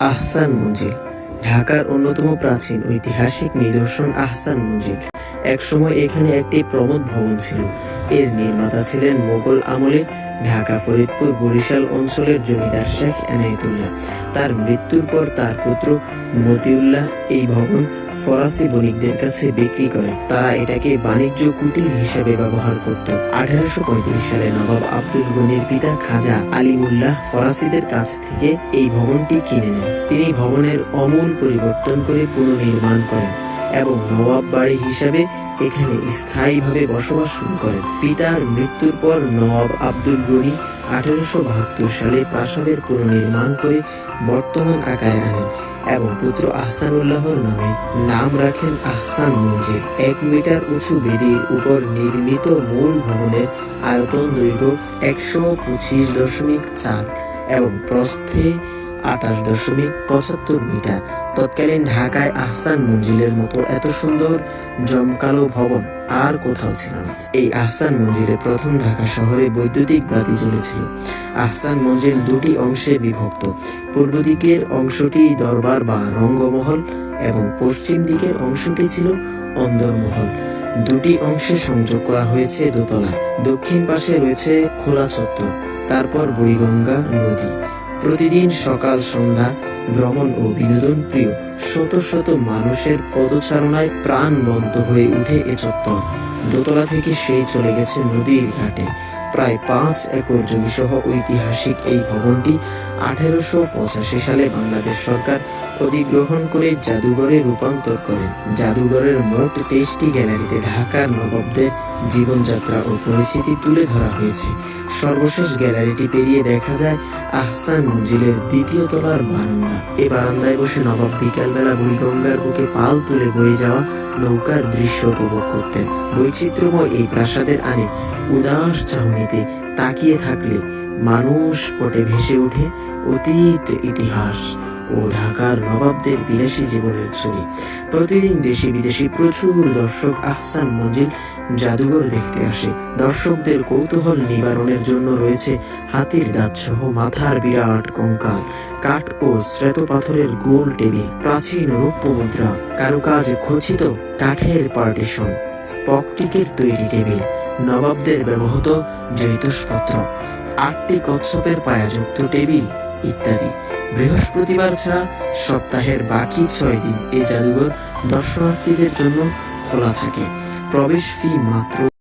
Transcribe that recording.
আহসান মঞ্জিল, ঢাকার অন্যতম প্রাচীন ঐতিহাসিক নিদর্শন আহসান মঞ্জিল। একসময় এখানে একটি প্রমোদ ভবন ছিল। এর নির্মাতা ছিলেন মোগল আমলে ঢাকা, ফরিদপুর, বরিশাল অঞ্চলের জমিদার শেখ এনায়েতুল্লাহ। তার মৃত্যুর পর তার পুত্র মতিউল্লাহ এই ভবন ফরাসি বণিকদের কাছে বিক্রি করে। তারা এটাকে বাণিজ্য কুটির হিসেবে ব্যবহার করত। আঠারোশো সালে নবাব আব্দুল গনির পিতা খাজা আলিমুল্লাহ ফরাসিদের কাছ থেকে এই ভবনটি কিনে নেন। তিনি ভবনের অমূল পরিবর্তন করে পুনর্নির্মাণ করেন। এবং নবাব বাড়ি হিসাবে এখানে স্থায়ীভাবে বসবাস শুরু করেন। পিতার মৃত্যুর পর নবাব আব্দুল গনি আঠারোশো বাহাত্তর সালে প্রাসাদের পুনর্নির্মাণ করে বর্তমান আকারে আনেন এবং পুত্র আহসানুল্লাহর নামে নাম রাখেন আহসান মঞ্জিল। এক মিটার উঁচু বেদির উপর নির্মিত মূল ভবনের আয়তন দৈর্ঘ্য একশো পঁচিশ দশমিক চার এবং প্রস্থে আঠাশ দশমিক পঁচাত্তর মিটার। তৎকালীন ঢাকায় আহসান মঞ্জিলের মতো এত সুন্দর জমকালো ভবন আর কোথাও ছিল না। এই আহসান মঞ্জিলে প্রথম ঢাকা শহরে বৈদ্যুতিক বাতি জ্বলেছিল। আহসান মঞ্জিল দুটি অংশে বিভক্ত। পূর্ব দিকের অংশটি দরবার বা রঙ্গমহল এবং পশ্চিম দিকের অংশটি ছিল অন্দরমহল। দুটি অংশে সংযোগ করা হয়েছে দোতলায়। দক্ষিণ পাশে রয়েছে খোলা চত্বর। তারপর বুড়িগঙ্গা নদী। প্রতিদিন সকাল, সন্ধ্যা, ভ্রমণ ও বিনোদন প্রিয় শত শত মানুষের পদচারণায় প্রাণবন্ত হয়ে উঠে এ চত্বর। দোতলা থেকে সেই চলে গেছে নদীর ঘাটে। প্রায় পাঁচ একর জমি সহ ঐতিহাসিক এই ভবনটি আঠেরোশো পঁচাশি সালে বাংলাদেশ সরকার অধিগ্রহণ করে জাদুঘরে রূপান্তর করেন জাদুঘরের মোট তেইশটি গ্যালারিতে ঢাকার নবাবদের জীবনযাত্রা ও পরিস্থিতি তুলে ধরা হয়েছে। সর্বশেষ গ্যালারিটি পেরিয়ে দেখা যায় আহসান মঞ্জিলের দ্বিতীয় তলার বারান্দা। এই বারান্দায় বসে নবাব বিকালবেলা বুড়িগঙ্গার বুকে পাল তুলে বয়ে যাওয়া নৌকার দৃশ্য উপভোগ করতেন। বৈচিত্র্যময় এই প্রাসাদের আনে উদাস চাহনিতে তাকিয়ে থাকলে মানুষ পটে ভেসে ওঠে অতীত ইতিহাস ও ঢাকার নবাবদের বিলাসী জীবনের ছবি। প্রতিদিন দেশি বিদেশি প্রচুর দর্শক আহসান মঞ্জিল জাদুঘর দেখতে আসে। দর্শকদের কৌতূহল নিবারণের জন্য রয়েছে হাতির দাঁত সহ মাথার বিরাট কঙ্কাল, কাঠ ও শ্বেত পাথরের গোল টেবিল, প্রাচীন রৌপ্য মুদ্রা কারুকাজ খচিত কাঠের পার্টিশন স্পকটিকের তৈরি টেবিল, নবাবদের ব্যবহৃত জৈতসপত্র। আটটি কচ্ছপের পায়াযুক্ত টেবিল ইত্যাদি। বৃহস্পতিবার ছাড়া সপ্তাহের বাকি ছয় দিন এই জাদুঘর দর্শনার্থীদের জন্য খোলা থাকে। প্রবেশ ফি মাত্র